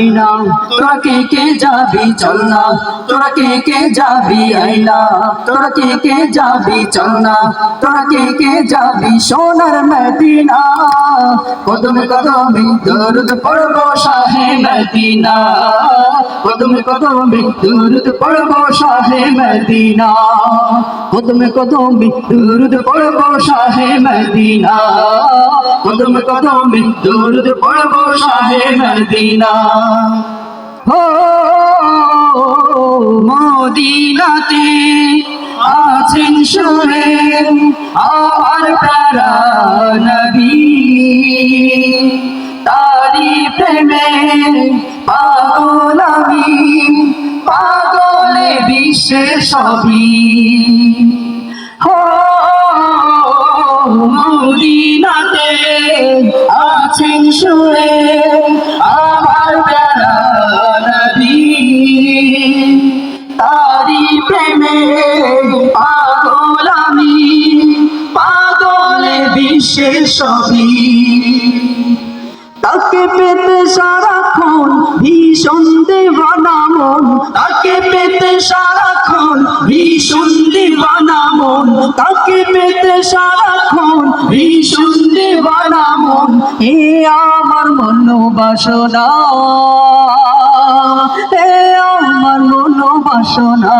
আইনা, তোরা কে কে যাবি চল না তোরা কে কে যাবি আইনা? তোরা কে কে যাবি চল না তোরা কে কে যাবি সোনার মদিনা? কদমে কদমে দরুদ পড়ব শাহে মদিনা। কদমে কদমে দরুদ পড়ব শাহে মদিনা। কদমে কদমে দরুদ পড়ব শাহে মদিনা। কদমে কদমে দরুদ পড়ব শাহে মদিনা। ও মদিনাতে আছেন শুয়ে আমার প্যারা নবী। বিশ্বের সবই। মদিনাতে আছেন শুয়ে আমার নবী তারি প্রেমে পাগল আমি পাগলে বিশ্বের সবই। তাকে পেতে সারাক্ষণ ভীষণ দেওয়ানা মন, তাকে পেতে সারাক্ষণ তাকে পেতে সারাক্ষণ ভীষণ দেওয়ানা মন। এ আমার মন বাসনা এ আমার মন বাসনা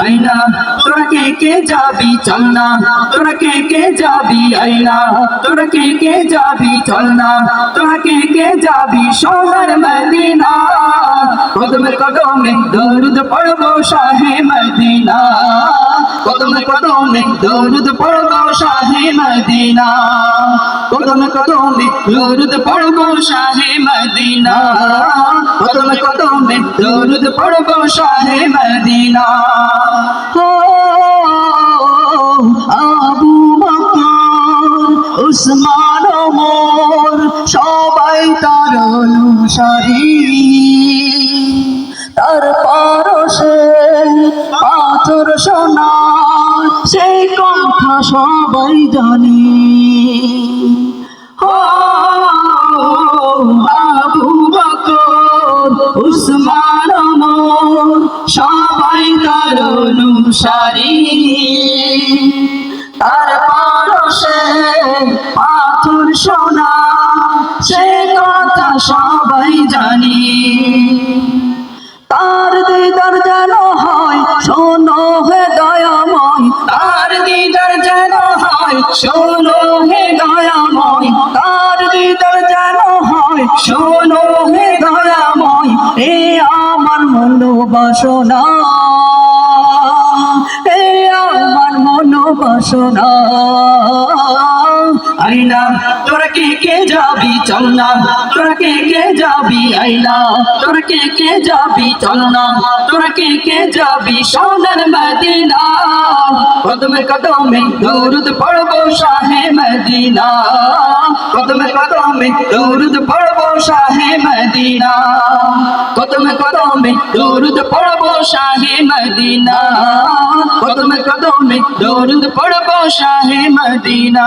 আইনা তোরা কে কে যাবি চল না? তোরা কে কে যাবি আইনা তোরা কে কে যাবি চল না? তোরা কে কে যাবি সোনার মদিনা? কদমে কদমে দরুদ পড়ব শাহে মদিনা। কদমে কদমে দরুদ পড়ব শাহে মদিনা। কদমে কদমে দরুদ পড়ব শাহে মদিনা। কদমে কদমে দরুদ পড়ব শাহে মদিনা। ও আবু বকর, উসমান ওমর, সবাই তার অনুসারী। জানি। উসমান সবাই তার অনুসারী। তার শোনো হে দয়াময় এ আমার মন বাসনা এ আমার মন বাসনা আইনা তোরা কে কে যাবি চল না? তোরা কে কে যাবি আইনা তোরা কে কে যাবি চল না? তোরা কে কে যাবি সোনার মদিনা? কদমে কদমে দরুদ পড়ব শাহে মদিনা। কদমে কদমে দরুদ পড়ব শাহে মদিনা। কদমে কদমে দরুদ পড়ব শাহে মদিনা। কদমে কদমে দরুদ পড়ব শাহে মদিনা।